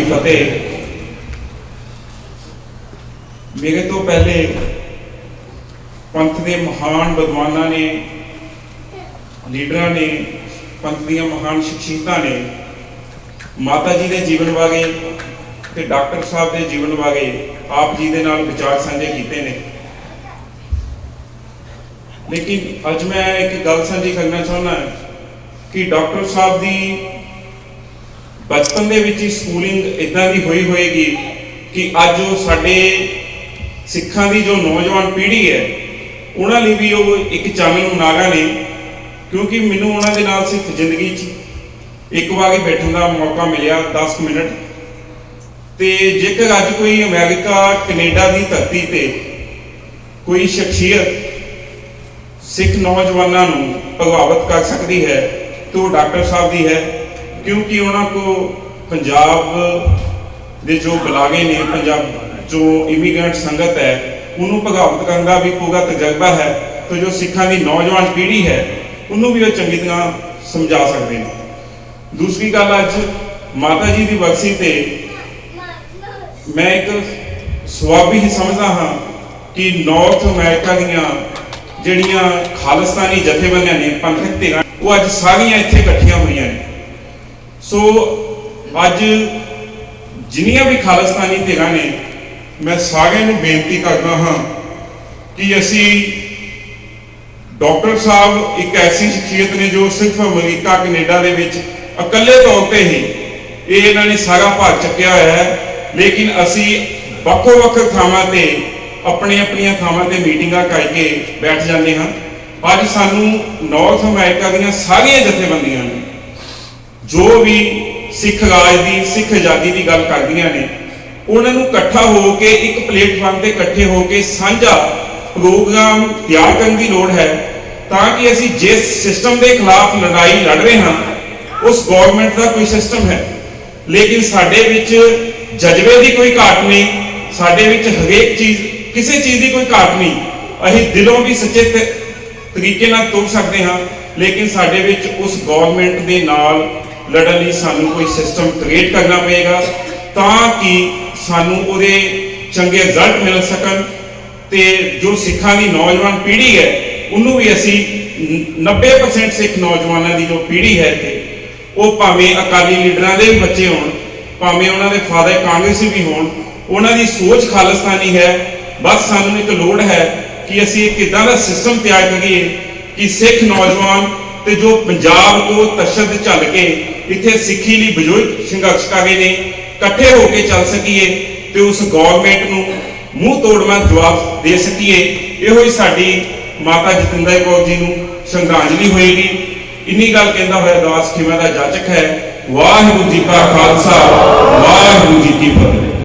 ਕੀ ਫਤਿਹ। ਮੇਰੇ ਤੋਂ ਪਹਿਲੇ ਪੰਥ ਦੇ ਮਹਾਨ ਵਿਦਵਾਨਾਂ ਨੇ, ਲੀਡਰਾਂ ਨੇ, ਪੰਥ ਦੀਆਂ ਮਹਾਨ ਸ਼ਖਸੀਅਤਾਂ ਨੇ, ਮਾਤਾ ਜੀ ਦੇ ਜੀਵਨ ਬਾਰੇ ਤੇ ਡਾਕਟਰ ਸਾਹਿਬ ਦੇ ਜੀਵਨ ਬਾਰੇ ਆਪ ਜੀ ਦੇ ਨਾਲ ਵਿਚਾਰ ਸਾਂਝੇ ਕੀਤੇ ਨੇ। ਲੇਕਿਨ ਅੱਜ ਮੈਂ ਇੱਕ ਗੱਲ ਸਾਂਝੀ ਕਰਨਾ ਚਾਹੁੰਦਾ ਕਿ ਡਾਕਟਰ ਸਾਹਿਬ ਦੀ ਬਚਪਨ ਦੇ ਵਿੱਚ ਹੀ ਸਕੂਲਿੰਗ ਇਦਾਂ ਦੀ ਹੋਈ ਹੋਏਗੀ ਕਿ ਅੱਜ ਉਹ ਸਾਡੇ ਸਿੱਖਾਂ ਦੀ ਜੋ ਨੌਜਵਾਨ ਪੀੜ੍ਹੀ ਹੈ, ਉਹਨਾਂ ਲਈ ਵੀ ਉਹ ਇੱਕ ਚਾਨਣ ਮੁਨਾਰਾ ਨੇ, ਕਿਉਂਕਿ ਮੈਨੂੰ ਉਹਨਾਂ ਦੇ ਨਾਲ ਸਿਰਫ ਜ਼ਿੰਦਗੀ 'ਚ ਇੱਕ ਵਾਰ ਬੈਠਣ ਦਾ ਮੌਕਾ ਮਿਲਿਆ 10 ਮਿੰਟ। ਤੇ ਜੇਕਰ ਅੱਜ ਕੋਈ ਅਮਰੀਕਾ, ਕੈਨੇਡਾ ਦੀ ਧਰਤੀ ਤੇ ਕੋਈ ਸ਼ਖਸੀਅਤ ਸਿੱਖ ਨੌਜਵਾਨਾਂ ਨੂੰ ਪ੍ਰਭਾਵਿਤ ਕਰ ਸਕਦੀ ਹੈ, ਤਾਂ ਉਹ ਡਾਕਟਰ ਸਾਹਿਬ ਦੀ ਹੈ ਕਿਉਂਕਿ ਉਹਨਾਂ ਕੋ ਪੰਜਾਬ ਦੇ ਜੋ ਬਲਾਗੇ ਨੇ, ਪੰਜਾਬ ਜੋ ਇਮੀਗ੍ਰੈਂਟ ਸੰਗਤ ਹੈ, ਉਹਨੂੰ ਪ੍ਰਭਾਵਿਤ ਕਰਨ ਦਾ ਵੀ ਪੂਰਾ ਤਜਰਬਾ ਹੈ ਤੇ ਜੋ ਸਿੱਖਾਂ ਦੀ ਨੌਜਵਾਨ ਪੀੜ੍ਹੀ ਹੈ, ਉਹਨੂੰ ਵੀ ਉਹ ਚੰਗੀ ਤਰ੍ਹਾਂ ਸਮਝਾ ਸਕਦੇ ਨੇ। ਦੂਸਰੀ ਗੱਲ ਅੱਜ ਮਾਤਾ ਜੀ ਦੀ ਬਰਸੀ ਤੇ ਮੈਂ ਇੱਕ ਸਵਾਬੀ ਹੀ ਸਮਝਦਾ ਹਾਂ ਕਿ ਨਾਰਥ ਅਮਰੀਕਾ ਦੀਆਂ ਜਿਹੜੀਆਂ ਖਾਲਿਸਤਾਨੀ ਜਥੇਬੰਦੀਆਂ ਨੇ, ਪੰਥਕ ਧਿਰਾਂ, ਉਹ ਅੱਜ ਸਾਰੀਆਂ ਇੱਥੇ ਇਕੱਠੀਆਂ ਹੋਈਆਂ ਨੇ। ਸੋ ਅੱਜ ਜਿੰਨੀਆਂ ਵੀ ਖਾਲਿਸਤਾਨੀ ਧਿਰਾਂ ਨੇ, ਮੈਂ ਸਾਰਿਆਂ ਨੂੰ ਬੇਨਤੀ ਕਰਦਾ ਹਾਂ ਕਿ ਅਸੀਂ ਡਾਕਟਰ ਸਾਹਿਬ ਇੱਕ ਐਸੀ ਸ਼ਖਸੀਅਤ ਨੇ ਜੋ ਸਿਰਫ ਅਮਰੀਕਾ, ਕੈਨੇਡਾ ਦੇ ਵਿੱਚ ਇਕੱਲੇ ਤੌਰ ਤੇ ਹੀ ਇਹ ਇਹਨਾਂ ਨੇ ਸਾਰਾ ਭਾਰ ਚੱਕਿਆ ਹੋਇਆ ਹੈ। ਲੇਕਿਨ ਅਸੀਂ ਵੱਖੋ ਵੱਖ ਥਾਵਾਂ ਤੇ ਆਪਣੀਆਂ ਆਪਣੀਆਂ ਥਾਵਾਂ ਤੇ ਮੀਟਿੰਗਾਂ ਕਰਕੇ ਬੈਠ ਜਾਂਦੇ ਹਾਂ। ਅੱਜ ਸਾਨੂੰ ਨਾਰਥ ਅਮਰੀਕਾ ਦੀਆਂ ਸਾਰੀਆਂ ਜਥੇਬੰਦੀਆਂ ਜੋ ਵੀ ਸਿੱਖ ਰਾਜ ਦੀ, ਸਿੱਖ ਆਜ਼ਾਦੀ ਦੀ ਗੱਲ ਕਰਦੀਆਂ ਨੇ, ਉਹਨਾਂ ਨੂੰ ਇਕੱਠਾ ਹੋ ਕੇ, ਇੱਕ ਪਲੇਟਫਾਰਮ ਤੇ ਇਕੱਠੇ ਹੋ ਕੇ ਸਾਂਝਾ ਪ੍ਰੋਗਰਾਮ ਤਿਆਰ ਕਰਨ ਦੀ ਲੋੜ ਹੈ, ਤਾਂ ਕਿ ਅਸੀਂ ਜਿਸ ਸਿਸਟਮ ਦੇ ਖਿਲਾਫ ਲੜਾਈ ਲੜ ਰਹੇ ਹਾਂ, ਉਸ ਗਵਰਨਮੈਂਟ ਦਾ ਕੋਈ ਸਿਸਟਮ ਹੈ। ਲੇਕਿਨ ਸਾਡੇ ਵਿੱਚ ਜਜ਼ਬੇ ਦੀ ਕੋਈ ਘਾਟ ਨਹੀਂ, ਸਾਡੇ ਵਿੱਚ ਹਰੇਕ ਚੀਜ਼, ਕਿਸੇ ਚੀਜ਼ ਦੀ ਕੋਈ ਘਾਟ ਨਹੀਂ। ਅਸੀਂ ਦਿਲੋਂ ਵੀ ਸੱਚੇ ਤਰੀਕੇ ਨਾਲ ਤੁਰ ਸਕਦੇ ਹਾਂ, ਲੇਕਿਨ ਸਾਡੇ ਵਿੱਚ ਉਸ ਗਵਰਨਮੈਂਟ ਦੇ ਨਾਲ ਲੜਨ ਲਈ ਸਾਨੂੰ ਕੋਈ ਸਿਸਟਮ ਕ੍ਰੀਏਟ ਕਰਨਾ ਪਏਗਾ ਤਾਂ ਕਿ ਸਾਨੂੰ ਉਹਦੇ ਚੰਗੇ ਰਿਜ਼ਲਟ ਮਿਲ ਸਕਣ ਤੇ ਜੋ ਸਿੱਖਾਂ ਦੀ ਨੌਜਵਾਨ ਪੀੜ੍ਹੀ ਹੈ, ਉਹਨੂੰ ਵੀ ਅਸੀਂ ਨ- 90% ਸਿੱਖ ਨੌਜਵਾਨਾਂ ਦੀ ਜੋ ਪੀੜ੍ਹੀ ਹੈ ਇੱਥੇ, ਉਹ ਭਾਵੇਂ ਅਕਾਲੀ ਲੀਡਰਾਂ ਦੇ ਵੀ ਬੱਚੇ ਹੋਣ, ਭਾਵੇਂ ਉਹਨਾਂ ਦੇ ਫਾਦਰ ਕਾਂਗਰਸੀ ਵੀ ਹੋਣ, ਉਹਨਾਂ ਦੀ ਸੋਚ ਖਾਲਿਸਤਾਨੀ ਹੈ। ਬਸ ਸਾਨੂੰ ਇੱਕ ਲੋੜ ਹੈ ਕਿ ਅਸੀਂ ਇੱਕ ਦਾ ਸਿਸਟਮ ਤਿਆਰ ਕਰੀਏ ਕਿ ਸਿੱਖ ਨੌਜਵਾਨ ਤੇ ਜੋ ਪੰਜਾਬ ਤੋਂ ਤਸ਼ੱਦਦ ਝੱਲ ਕੇ ਇੱਥੇ ਸਿੱਖੀ ਲਈ ਬਜ਼ੁਰਗ ਸੰਘਰਸ਼ ਕਰ ਰਹੇ ਨੇ, ਇਕੱਠੇ ਹੋ ਕੇ ਚੱਲ ਸਕੀਏ ਤੇ ਉਸ ਗਵਰਨਮੈਂਟ ਨੂੰ ਮੂੰਹ ਤੋੜਵਾਂ ਜਵਾਬ ਦੇ ਸਕੀਏ, ਇਹੋ ਹੀ ਸਾਡੀ ਮਾਤਾ ਜਤਿੰਦਰ ਕੌਰ ਜੀ ਨੂੰ ਸ਼ਰਧਾਂਜਲੀ ਹੋਏਗੀ। ਇੰਨੀ ਗੱਲ ਕਹਿੰਦਾ ਹੋਇਆ ਦਾਸ ਖਿਮਾ ਦਾ ਜਾਚਕ ਹੈ, ਵਾਹਿਗੁਰੂ ਜੀ ਕਾ ਖਾਲਸਾ, ਵਾਹਿਗੁਰੂ ਜੀ ਕੀ ਫਤਿਹ।